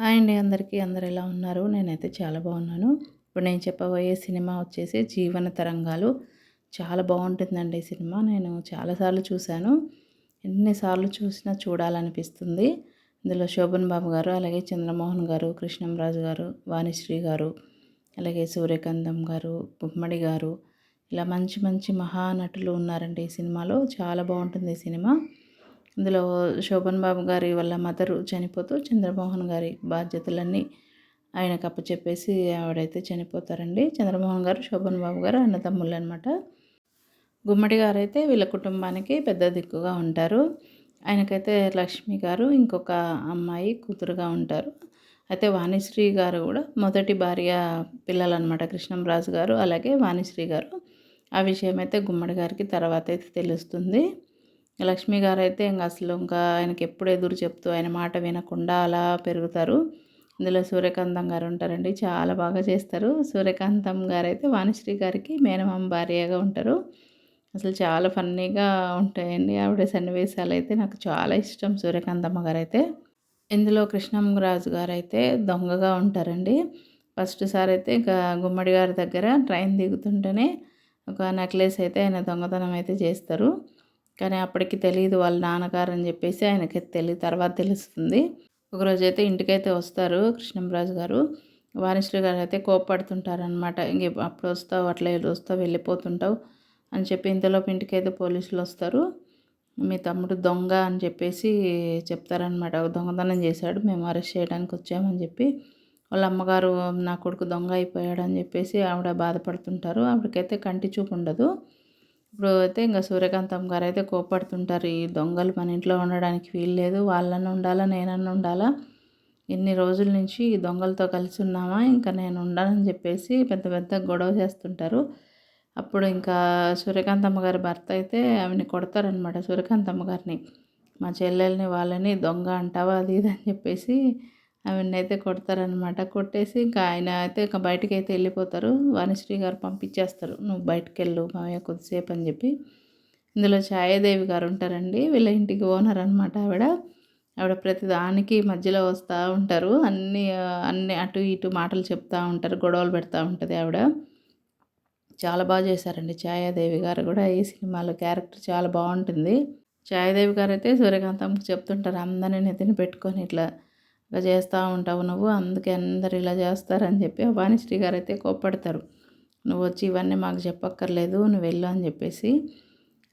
Hi అండి అందరికీ. అందరు ఎలా ఉన్నారు? నేనైతే చాలా బాగున్నాను. ఇప్పుడు నేను చెప్పబోయే సినిమా వచ్చేసి జీవన తరంగాలు. చాలా బాగుంటుందండి ఈ సినిమా. నేను చాలాసార్లు చూశాను. ఎన్నిసార్లు చూసినా చూడాలనిపిస్తుంది. ఇందులో శోభన్ బాబు గారు అలాగే చంద్రమోహన్ గారు కృష్ణంరాజు గారు వాణిశ్రీ గారు అలాగే సూర్యకాంతం గారు గుమ్మడి గారు. ఇలా మంచి మంచి మహానటులు ఉన్నారండి ఈ సినిమాలో. చాలా బాగుంటుంది ఈ సినిమా. ఇందులో శోభన్ బాబు గారి వల్ల మదరు చనిపోతూ చంద్రమోహన్ గారి బాధ్యతలన్నీ ఆయనకు అప్పచెప్పేసి ఆవిడైతే చనిపోతారండి. చంద్రమోహన్ గారు శోభన్ బాబు గారు అన్నతమ్ముళ్ళు అనమాట గుమ్మడి గారు అయితే వీళ్ళ కుటుంబానికి పెద్ద దిక్కుగా ఉంటారు. ఆయనకైతే లక్ష్మి గారు ఇంకొక అమ్మాయి కూతురుగా ఉంటారు. అయితే వాణిశ్రీ గారు కూడా మొదటి భార్య పిల్లలన్నమాట కృష్ణంరాజు గారు అలాగే వాణిశ్రీ గారు. ఆ విషయం అయితే గుమ్మడి గారికి తర్వాత అయితే తెలుస్తుంది. లక్ష్మి గారు అయితే ఇంకా అసలు ఇంకా ఆయనకి ఎప్పుడు ఎదురు చెప్తూ ఆయన మాట వినకుండా అలా పెరుగుతారు. ఇందులో సూర్యకాంతం గారు ఉంటారండి చాలా బాగా చేస్తారు. సూర్యకాంతం గారు అయితే వాణిశ్రీ గారికి మేనమామ భార్యగా ఉంటారు. అసలు చాలా ఫన్నీగా ఉంటాయండి ఆవిడ సన్నివేశాలు అయితే నాకు చాలా ఇష్టం సూర్యకాంతమ్మ గారు అయితే ఇందులో కృష్ణంరాజు గారు అయితే దొంగగా ఉంటారండి. ఫస్ట్ సారి అయితే ఇంకా గుమ్మడి గారి దగ్గర ట్రైన్ దిగుతుంటేనే ఒక నెక్లెస్ అయితే ఆయన దొంగతనం అయితే చేస్తారు. కానీ అప్పటికి తెలియదు వాళ్ళ నాన్నగారు అని చెప్పేసి ఆయనకి తెలియదు తర్వాత తెలుస్తుంది. ఒకరోజు అయితే ఇంటికైతే వస్తారు కృష్ణంరాజు గారు. వాణిశ్రీ గారు అయితే కోప్పడుతుంటారనమాట ఇంక అప్పుడు వస్తావు అట్లా వస్తావు వెళ్ళిపోతుంటావు అని చెప్పి ఇంతలోపు ఇంటికైతే పోలీసులు వస్తారు. మీ తమ్ముడు దొంగ అని చెప్పేసి చెప్తారనమాట దొంగతనం చేశాడు మేము అరెస్ట్ చేయడానికి వచ్చామని చెప్పి. వాళ్ళ అమ్మగారు నా కొడుకు దొంగ అయిపోయాడు అని చెప్పేసి ఆవిడ బాధపడుతుంటారు. ఆవిడకైతే కంటి చూపు ఉండదు. ఇప్పుడు అయితే ఇంకా సూర్యకాంతం గారు అయితే కోపడుతుంటారు ఈ దొంగలు మన ఇంట్లో ఉండడానికి వీలు లేదు వాళ్ళని ఉండాలా నేనన్నా ఉండాలా? ఇన్ని రోజుల నుంచి ఈ దొంగలతో కలిసి ఉన్నామా ఇంకా నేను ఉండాలని చెప్పేసి పెద్ద పెద్ద గొడవ చేస్తుంటారు. అప్పుడు ఇంకా సూర్యకాంతమ్మ గారి భర్త అయితే ఆమెని కొడతారనమాట సూర్యకాంతమ్మ గారిని. మా చెల్లెల్ని వాళ్ళని దొంగ అంటావా అది ఇది అని చెప్పేసి అవన్నీ అయితే కొడతారనమాట కొట్టేసి ఇంకా ఆయన అయితే ఇంకా బయటికి అయితే వెళ్ళిపోతారు. వాణిశ్రీ గారు పంపించేస్తారు. నువ్వు బయటకు వెళ్ళు మామయ్య కొద్దిసేపు అని చెప్పి. ఇందులో ఛాయాదేవి గారు ఉంటారండి. వీళ్ళ ఇంటికి ఓనర్ అనమాట ఆవిడ. ఆవిడ ప్రతి దానికి మధ్యలో వస్తూ ఉంటారు. అన్ని అన్ని అటు ఇటు మాటలు చెప్తూ ఉంటారు. గొడవలు పెడతా ఉంటుంది ఆవిడ. చాలా బాగా చేశారండి ఛాయాదేవి గారు కూడా. ఈ సినిమాలో క్యారెక్టర్ చాలా బాగుంటుంది. ఛాయాదేవి గారు అయితే సూర్యకాంతం చెప్తుంటారు అందరినీ నెత్తిని పెట్టుకొని ఇట్లా ఇలా చేస్తూ ఉంటావు నువ్వు అందుకే అందరు ఇలా చేస్తారని చెప్పి వాణిశ్రీ గారు అయితే కోప్పడతారు. నువ్వు వచ్చి ఇవన్నీ మాకు చెప్పక్కర్లేదు నువ్వు వెళ్ళు అని చెప్పేసి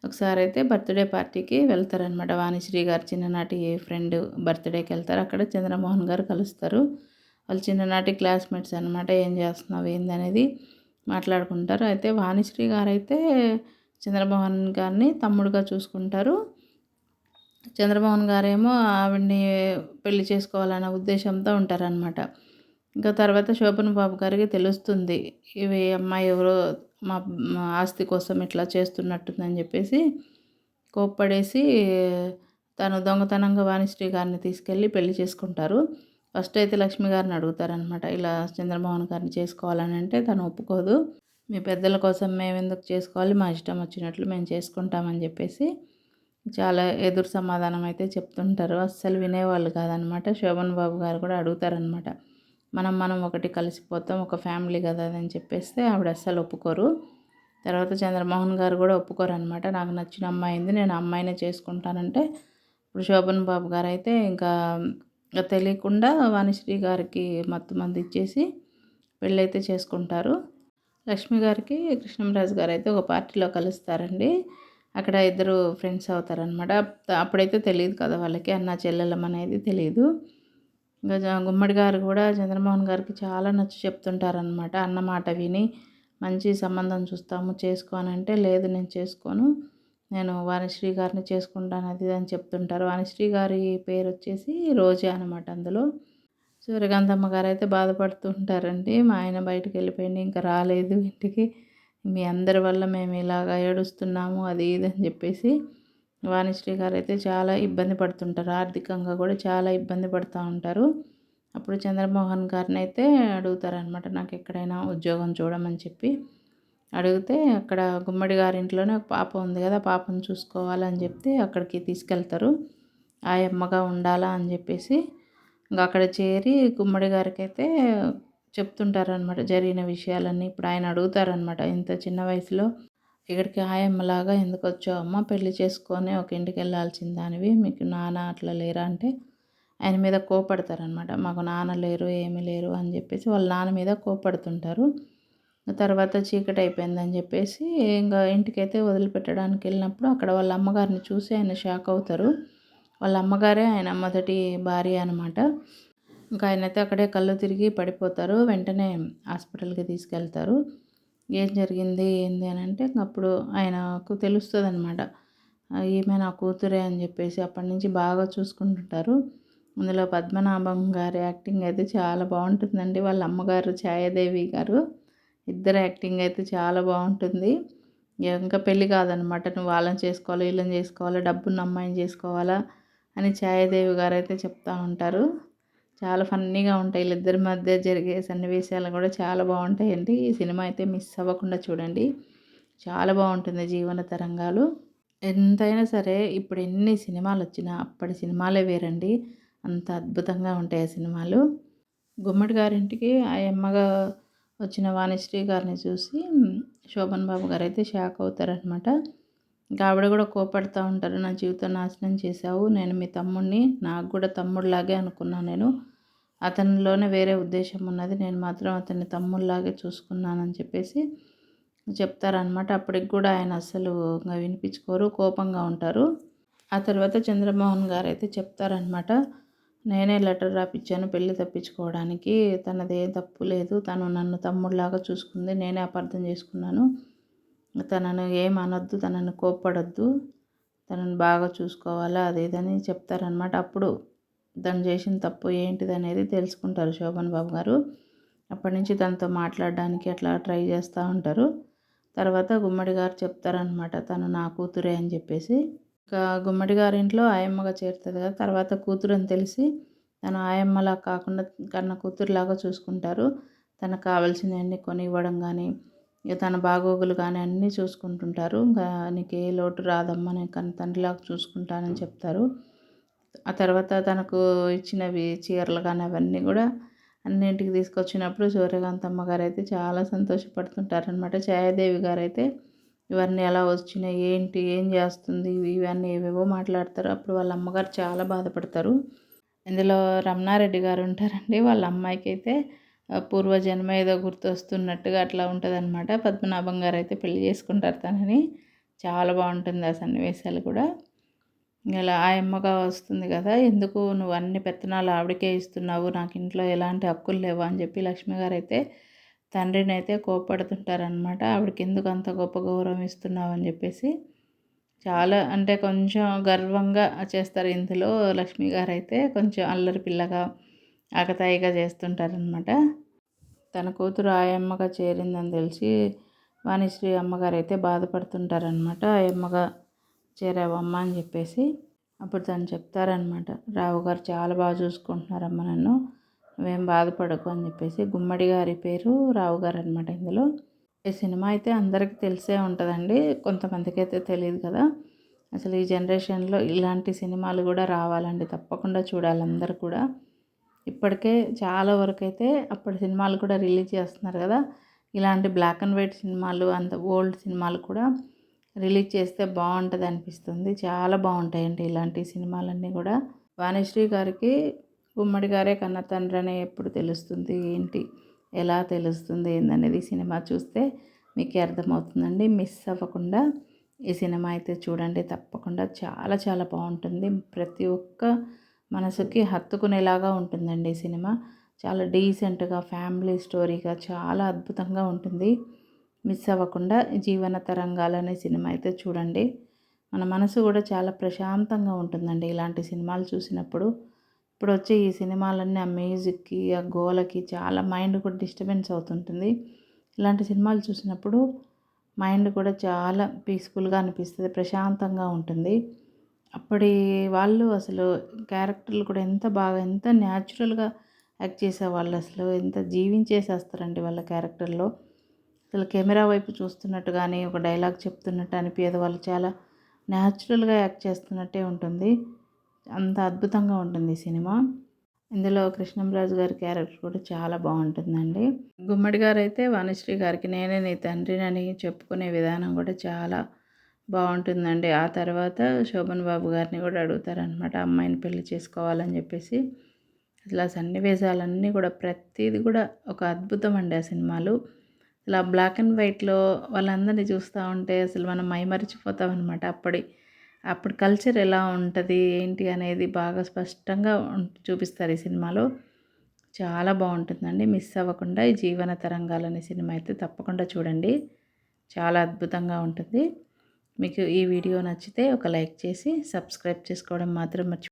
ఒకసారి అయితే బర్త్డే పార్టీకి వెళ్తారనమాట వాణిశ్రీ గారు చిన్ననాటి ఫ్రెండ్ బర్త్డేకి వెళ్తారు. అక్కడ చంద్రమోహన్ గారు కలుస్తారు. వాళ్ళు చిన్ననాటి క్లాస్మేట్స్ అనమాట ఏం చేస్తున్నావు ఏందనేది మాట్లాడుకుంటారు. అయితే వాణిశ్రీ గారు అయితే చంద్రమోహన్ గారిని తమ్ముడుగా చూసుకుంటారు. చంద్రమోహన్ గారేమో ఆవిడ్ని పెళ్ళి చేసుకోవాలన్న ఉద్దేశంతో ఉంటారనమాట ఇంకా తర్వాత శోభన్ బాబు గారికి తెలుస్తుంది ఇవి అమ్మాయి ఎవరో మా ఆస్తి కోసం ఇట్లా చేస్తున్నట్టుందని చెప్పేసి కోప్పడేసి తను దొంగతనంగా వాణిశ్రీ గారిని తీసుకెళ్ళి పెళ్ళి చేసుకుంటారు. ఫస్ట్ అయితే లక్ష్మి గారిని అడుగుతారనమాట ఇలా చంద్రమోహన్ గారిని చేసుకోవాలని అంటే తను ఒప్పుకోదు. మీ పెద్దల కోసం మేము ఎందుకు చేసుకోవాలి మా ఇష్టం వచ్చినట్లు మేము చేసుకుంటామని చెప్పేసి చాలా ఎదురు సమాధానం అయితే చెప్తుంటారు. అస్సలు వినేవాళ్ళు కాదనమాట. శోభన్ బాబు గారు కూడా అడుగుతారనమాట. మనం మనం ఒకటి కలిసిపోతాం ఒక ఫ్యామిలీ కదా అని చెప్పేస్తే ఆవిడ అస్సలు ఒప్పుకోరు. తర్వాత చంద్రమోహన్ గారు కూడా ఒప్పుకోరు అనమాట నాకు నచ్చిన అమ్మాయింది నేను అమ్మాయినే చేసుకుంటానంటే ఇప్పుడు శోభన్ బాబు గారు అయితే ఇంకా తెలియకుండా వాణిశ్రీ గారికి మత్తు మంది ఇచ్చేసి పెళ్ళైతే చేసుకుంటారు. లక్ష్మి గారికి కృష్ణంరాజు గారు అయితే ఒక పార్టీలో కలుస్తారండి. అక్కడ ఇద్దరు ఫ్రెండ్స్ అవుతారనమాట అప్పుడైతే తెలియదు కదా వాళ్ళకి అన్న చెల్లెలం అనేది తెలియదు. ఇంకా గుమ్మడి గారు కూడా చంద్రమోహన్ గారికి చాలా నచ్చి చెప్తుంటారనమాట అన్న మాట విని మంచి సంబంధం చూస్తాము చేసుకోనంటే లేదు నేను చేసుకోను నేను వాణిశ్రీ గారిని చేసుకుంటాను అది అని చెప్తుంటారు. వాణిశ్రీ గారి పేరు వచ్చేసి రోజా అనమాట అందులో. సూర్యకాంతమ్మ గారు అయితే బాధపడుతూ ఉంటారండి మా ఆయన బయటకు వెళ్ళిపోయింది ఇంకా రాలేదు ఇంటికి. మీ అందరి వల్ల మేము ఇలాగ ఏడుస్తున్నాము అది ఇది అని చెప్పేసి వాణిశ్రీ గారు అయితే చాలా ఇబ్బంది పడుతుంటారు. ఆర్థికంగా కూడా చాలా ఇబ్బంది పడుతూ ఉంటారు. అప్పుడు చంద్రమోహన్ గారిని అయితే అడుగుతారనమాట నాకు ఎక్కడైనా ఉద్యోగం చూడమని చెప్పి. అడిగితే అక్కడ గుమ్మడి గారి ఇంట్లోనే ఒక పాప ఉంది కదా పాపను చూసుకోవాలని చెప్తే అక్కడికి తీసుకెళ్తారు. ఆ అమ్మగా ఉండాలా అని చెప్పేసి ఇంకా అక్కడ చేరి గుమ్మడి గారికి అయితే చెప్తుంటారనమాట జరిగిన విషయాలన్నీ. ఇప్పుడు ఆయన అడుగుతారనమాట ఇంత చిన్న వయసులో ఇక్కడికి ఆయమ్మలాగా ఎందుకు వచ్చావు అమ్మ? పెళ్ళి చేసుకొని ఒక ఇంటికి వెళ్ళాల్సిన దానివి మీకు నాన్న అట్లా లేరా? అంటే ఆయన మీద కోపడతారనమాట మాకు నాన్న లేరు ఏమీ లేరు అని చెప్పేసి వాళ్ళ నాన్న మీద కోపడుతుంటారు. తర్వాత చీకటి అయిపోయిందని చెప్పేసి ఇంకా ఇంటికైతే వదిలిపెట్టడానికి వెళ్ళినప్పుడు అక్కడ వాళ్ళ అమ్మగారిని చూసి ఆయన షాక్ అవుతారు. వాళ్ళ అమ్మగారే ఆయన మొదటి భార్య అనమాట ఇంకా ఆయనైతే అక్కడే కళ్ళు తిరిగి పడిపోతారు. వెంటనే హాస్పిటల్కి తీసుకెళ్తారు. ఏం జరిగింది? ఏంది? అని అంటే అప్పుడు ఆయనకు తెలుస్తుంది అనమాట ఈమె నా కూతురే అని చెప్పేసి అప్పటి నుంచి బాగా చూసుకుంటుంటారు. అందులో పద్మనాభం గారి యాక్టింగ్ అయితే చాలా బాగుంటుందండి. వాళ్ళ అమ్మగారు ఛాయాదేవి గారు ఇద్దరు యాక్టింగ్ అయితే చాలా బాగుంటుంది. ఇంకా పెళ్ళి కాదనమాట నువ్వు వాళ్ళని చేసుకోవాలి వీళ్ళని చేసుకోవాలి డబ్బున్న అమ్మాయిని చేసుకోవాలా అని ఛాయాదేవి గారు అయితే చెప్తూ ఉంటారు. చాలా ఫన్నీగా ఉంటాయి. వీళ్ళిద్దరి మధ్య జరిగే సన్నివేశాలు కూడా చాలా బాగుంటాయండి. ఈ సినిమా అయితే మిస్ అవ్వకుండా చూడండి. చాలా బాగుంటుంది జీవన తరంగాలు. ఎంతైనా సరే ఇప్పుడు ఎన్ని సినిమాలు వచ్చినా అప్పటి సినిమాలే వేరండి. అంత అద్భుతంగా ఉంటాయి ఆ సినిమాలు. గుమ్మడి గారింటికి ఆ అమ్మగా వచ్చిన వాణిశ్రీ గారిని చూసి శోభన్ బాబు గారు అయితే షాక్ అవుతారనమాట ఇంకా ఆవిడ కూడా కోపడుతూ ఉంటారు నా జీవితం నాశనం చేశావు. నేను మీ తమ్ముడిని నాకు కూడా తమ్ముడిలాగే అనుకున్నాను నేను. అతనిలోనే వేరే ఉద్దేశం ఉన్నది. నేను మాత్రం అతన్ని తమ్ముళ్ళలాగే చూసుకున్నానని చెప్పేసి చెప్తారనమాట అప్పటికి కూడా ఆయన అసలు వినిపించుకోరు కోపంగా ఉంటారు. ఆ తర్వాత చంద్రమోహన్ గారు అయితే చెప్తారనమాట నేనే లెటర్ రాపిచ్చాను పెళ్ళి తప్పించుకోవడానికి. తనదే తప్పు లేదు. తను నన్ను తమ్ముడిలాగా చూసుకుంది. నేనే అపార్థం చేసుకున్నాను. తనను ఏం అనొద్దు తనను కోప్పడొద్దు. తనను బాగా చూసుకోవాలా అదేదని చెప్తారనమాట అప్పుడు తను చేసిన తప్పు ఏంటిది అనేది తెలుసుకుంటారు శోభన్ బాబు గారు. అప్పటి నుంచి తనతో మాట్లాడడానికి అట్లా ట్రై చేస్తూ ఉంటారు. తర్వాత గుమ్మడి గారు చెప్తారనమాట తను నా కూతురే అని చెప్పేసి. ఇంకా గుమ్మడి గారింట్లో ఆయమ్మగా చేరుతుంది కదా తర్వాత కూతురు అని తెలిసి తను ఆయమ్మలా కాకుండా కన్న కూతురులాగా చూసుకుంటారు. తనకు కావాల్సినవన్నీ కొని ఇవ్వడం కానీ ఇక తన బాగోగులు కానీ అన్నీ చూసుకుంటుంటారు. ఇంకా నీకు ఏ లోటు రాదమ్మా నేను కన్న తండ్రిలాగా చూసుకుంటానని చెప్తారు. ఆ తర్వాత తనకు ఇచ్చినవి చీరలు కానీ అవన్నీ కూడా అన్నింటికి తీసుకొచ్చినప్పుడు సూర్యకాంతమ్మ గారు అయితే చాలా సంతోషపడుతుంటారనమాట ఛాయాదేవి గారు అయితే ఇవన్నీ ఎలా వచ్చినాయి ఏంటి ఏం చేస్తుంది ఇవన్నీ ఏవేవో మాట్లాడతారు. అప్పుడు వాళ్ళ అమ్మగారు చాలా బాధపడతారు. ఇందులో రమణారెడ్డి గారు ఉంటారండి. వాళ్ళ అమ్మాయికి అయితే పూర్వజన్మ ఏదో గుర్తొస్తున్నట్టుగా అట్లా ఉంటుంది అనమాట పద్మనాభం గారు అయితే పెళ్ళి చేసుకుంటారు తనని. చాలా బాగుంటుంది ఆ సన్నివేశాలు కూడా. ఇలా ఆయమ్మగా వస్తుంది కదా ఎందుకు నువ్వు అన్ని పెత్తనాలు ఆవిడకే ఇస్తున్నావు? నాకు ఇంట్లో ఎలాంటి హక్కులు లేవు అని చెప్పి లక్ష్మి గారు అయితే తండ్రిని అయితే కోపడుతుంటారనమాట ఆవిడకి ఎందుకు అంత గొప్ప గౌరవం ఇస్తున్నావు అని చెప్పేసి చాలా అంటే కొంచెం గర్వంగా చేస్తారు ఇందులో లక్ష్మి గారు అయితే కొంచెం అల్లరి పిల్లగా ఆకతాయిగా చేస్తుంటారనమాట తన కూతురు ఆయమ్మగా చేరిందని తెలిసి వాణిశ్రీ అమ్మగారు అయితే బాధపడుతుంటారనమాట ఆయమ్మగా చేరావమ్మ అని చెప్పేసి అప్పుడు తను చెప్తారనమాట రావు గారు చాలా బాగా చూసుకుంటున్నారమ్మ నన్ను. నువ్వేం బాధపడకు అని చెప్పేసి గుమ్మడి గారి పేరు రావు గారు అనమాట ఇందులో. ఈ సినిమా అయితే అందరికీ తెలిసే ఉంటుందండి. కొంతమందికి అయితే తెలియదు కదా. అసలు ఈ జనరేషన్లో ఇలాంటి సినిమాలు కూడా రావాలండి. తప్పకుండా చూడాలి అందరు కూడా. ఇప్పటికే చాలా వరకు అయితే అప్పటి సినిమాలు కూడా రిలీజ్ చేస్తున్నారు కదా. ఇలాంటి బ్లాక్ అండ్ వైట్ సినిమాలు అంత ఓల్డ్ సినిమాలు కూడా రిలీజ్ చేస్తే బాగుంటుంది అనిపిస్తుంది. చాలా బాగుంటాయండి ఇలాంటి సినిమాలన్నీ కూడా. వాణిశ్రీ గారికి గుమ్మడి గారే కన్న తండ్రి అనే ఎప్పుడు తెలుస్తుంది? ఏంటి? ఎలా తెలుస్తుంది? ఏందనేది సినిమా చూస్తే మీకు అర్థమవుతుందండి. మిస్ అవ్వకుండా ఈ సినిమా అయితే చూడండి. తప్పకుండా చాలా చాలా బాగుంటుంది. ప్రతి ఒక్క మనసుకి హత్తుకునేలాగా ఉంటుందండి ఈ సినిమా. చాలా డీసెంట్గా ఫ్యామిలీ స్టోరీగా చాలా అద్భుతంగా ఉంటుంది. మిస్ అవ్వకుండా జీవన తరంగాలు అనే సినిమా అయితే చూడండి. మన మనసు కూడా చాలా ప్రశాంతంగా ఉంటుందండి ఇలాంటి సినిమాలు చూసినప్పుడు. ఇప్పుడు వచ్చే ఈ సినిమాలన్నీ ఆ మ్యూజిక్కి ఆ గోలకి చాలా మైండ్ కూడా డిస్టర్బెన్స్ అవుతుంటుంది. ఇలాంటి సినిమాలు చూసినప్పుడు మైండ్ కూడా చాలా పీస్ఫుల్గా అనిపిస్తుంది ప్రశాంతంగా ఉంటుంది. అప్పటి వాళ్ళు అసలు క్యారెక్టర్లు కూడా ఎంత బాగా ఎంత న్యాచురల్గా యాక్ట్ చేసేవాళ్ళు అసలు ఎంత జీవించేసేస్తారండి వాళ్ళ క్యారెక్టర్లో. అసలు కెమెరా వైపు చూస్తున్నట్టు కానీ ఒక డైలాగ్ చెప్తున్నట్టు అనిపించదు వాళ్ళు చాలా న్యాచురల్గా యాక్ట్ చేస్తున్నట్టే ఉంటుంది. అంత అద్భుతంగా ఉంటుంది ఈ సినిమా. ఇందులో కృష్ణంరాజు గారి క్యారెక్టర్ కూడా చాలా బాగుంటుందండి. గుమ్మడి గారు అయితే వాణిశ్రీ గారికి నేనే నీ తండ్రినని చెప్పుకునే విధానం కూడా చాలా బాగుంటుందండి. ఆ తర్వాత శోభన్ బాబు గారిని కూడా అడుగుతారనమాట అమ్మాయిని పెళ్ళి చేసుకోవాలని చెప్పేసి. అసలు ఆ సన్నివేశాలన్నీ కూడా ప్రతిదీ కూడా ఒక అద్భుతం అండి ఆ సినిమాలు. ఇలా బ్లాక్ అండ్ వైట్లో వాళ్ళందరినీ చూస్తూ ఉంటే అసలు మనం మైమరిచిపోతాం అనమాట అప్పటి అప్పుడు కల్చర్ ఎలా ఉంటుంది ఏంటి అనేది బాగా స్పష్టంగా చూపిస్తారు ఈ సినిమాలో. చాలా బాగుంటుందండి. మిస్ అవ్వకుండా ఈ జీవన తరంగాలు అనే సినిమా అయితే తప్పకుండా చూడండి. చాలా అద్భుతంగా ఉంటుంది. మీకు ఈ వీడియో నచ్చితే ఒక లైక్ చేసి సబ్స్క్రైబ్ చేసుకోవడం మాత్రం మర్చి